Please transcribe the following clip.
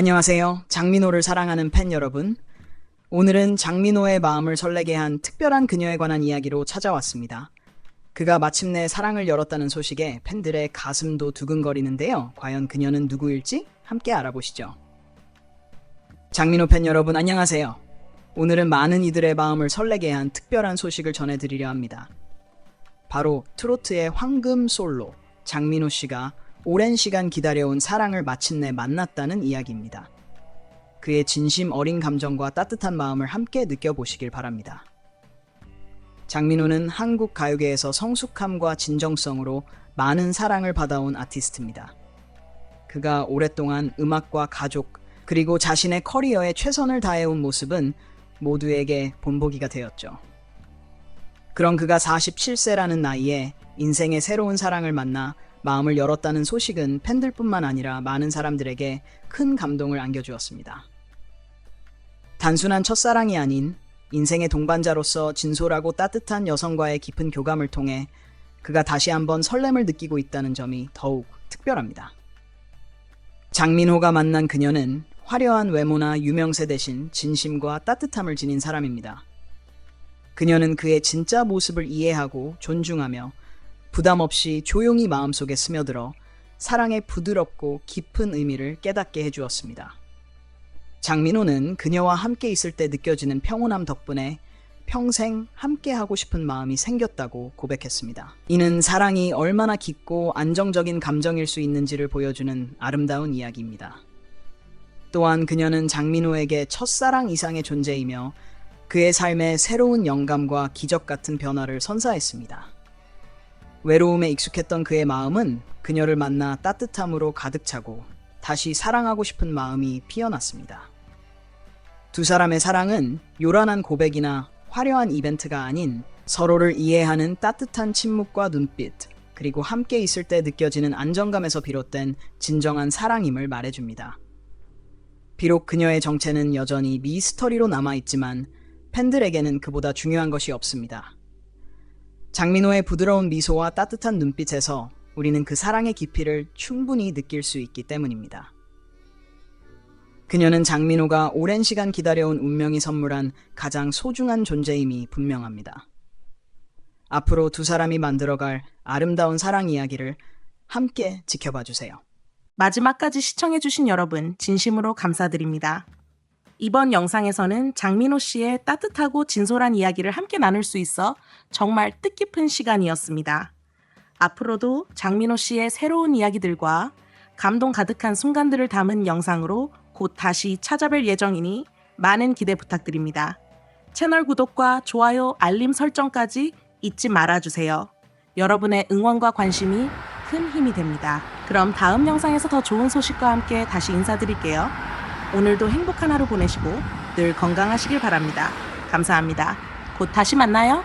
안녕하세요. 장민호를 사랑하는 팬 여러분. 오늘은 장민호의 마음을 설레게 한 특별한 그녀에 관한 이야기로 찾아왔습니다. 그가 마침내 사랑을 열었다는 소식에 팬들의 가슴도 두근거리는데요. 과연 그녀는 누구일지 함께 알아보시죠. 장민호 팬 여러분 안녕하세요. 오늘은 많은 이들의 마음을 설레게 한 특별한 소식을 전해드리려 합니다. 바로 트로트의 황금 솔로 장민호 씨가 오랜 시간 기다려온 사랑을 마침내 만났다는 이야기입니다. 그의 진심 어린 감정과 따뜻한 마음을 함께 느껴보시길 바랍니다. 장민호는 한국 가요계에서 성숙함과 진정성으로 많은 사랑을 받아온 아티스트입니다. 그가 오랫동안 음악과 가족, 그리고 자신의 커리어에 최선을 다해온 모습은 모두에게 본보기가 되었죠. 그런 그가 47세라는 나이에 인생의 새로운 사랑을 만나 마음을 열었다는 소식은 팬들뿐만 아니라 많은 사람들에게 큰 감동을 안겨주었습니다. 단순한 첫사랑이 아닌 인생의 동반자로서 진솔하고 따뜻한 여성과의 깊은 교감을 통해 그가 다시 한번 설렘을 느끼고 있다는 점이 더욱 특별합니다. 장민호가 만난 그녀는 화려한 외모나 유명세 대신 진심과 따뜻함을 지닌 사람입니다. 그녀는 그의 진짜 모습을 이해하고 존중하며 부담 없이 조용히 마음속에 스며들어 사랑의 부드럽고 깊은 의미를 깨닫게 해주었습니다. 장민호는 그녀와 함께 있을 때 느껴지는 평온함 덕분에 평생 함께 하고 싶은 마음이 생겼다고 고백했습니다. 이는 사랑이 얼마나 깊고 안정적인 감정일 수 있는지를 보여주는 아름다운 이야기입니다. 또한 그녀는 장민호에게 첫사랑 이상의 존재이며 그의 삶에 새로운 영감과 기적 같은 변화를 선사했습니다. 외로움에 익숙했던 그의 마음은 그녀를 만나 따뜻함으로 가득 차고 다시 사랑하고 싶은 마음이 피어났습니다. 두 사람의 사랑은 요란한 고백이나 화려한 이벤트가 아닌 서로를 이해하는 따뜻한 침묵과 눈빛, 그리고 함께 있을 때 느껴지는 안정감에서 비롯된 진정한 사랑임을 말해줍니다. 비록 그녀의 정체는 여전히 미스터리로 남아있지만 팬들에게는 그보다 중요한 것이 없습니다. 장민호의 부드러운 미소와 따뜻한 눈빛에서 우리는 그 사랑의 깊이를 충분히 느낄 수 있기 때문입니다. 그녀는 장민호가 오랜 시간 기다려온 운명이 선물한 가장 소중한 존재임이 분명합니다. 앞으로 두 사람이 만들어갈 아름다운 사랑 이야기를 함께 지켜봐 주세요. 마지막까지 시청해주신 여러분, 진심으로 감사드립니다. 이번 영상에서는 장민호 씨의 따뜻하고 진솔한 이야기를 함께 나눌 수 있어 정말 뜻깊은 시간이었습니다. 앞으로도 장민호 씨의 새로운 이야기들과 감동 가득한 순간들을 담은 영상으로 곧 다시 찾아뵐 예정이니 많은 기대 부탁드립니다. 채널 구독과 좋아요, 알림 설정까지 잊지 말아주세요. 여러분의 응원과 관심이 큰 힘이 됩니다. 그럼 다음 영상에서 더 좋은 소식과 함께 다시 인사드릴게요. 오늘도 행복한 하루 보내시고 늘 건강하시길 바랍니다. 감사합니다. 곧 다시 만나요.